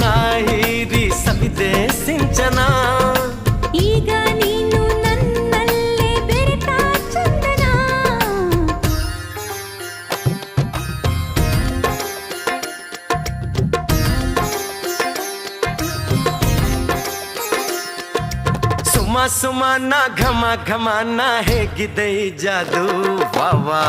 ನಾಯಿರಿ ಸಮಿದೆ ಸಿಂಚನ ಈಗ ನೀನು ನನ್ನಲ್ಲೇ ಬೆರೆತ ಚಂದನ ಸುಮ ಸುಮ ನಾ ಘಮ ಘಮ ನಾ ಹೇಗಿದೆ ಜಾದು ವಾ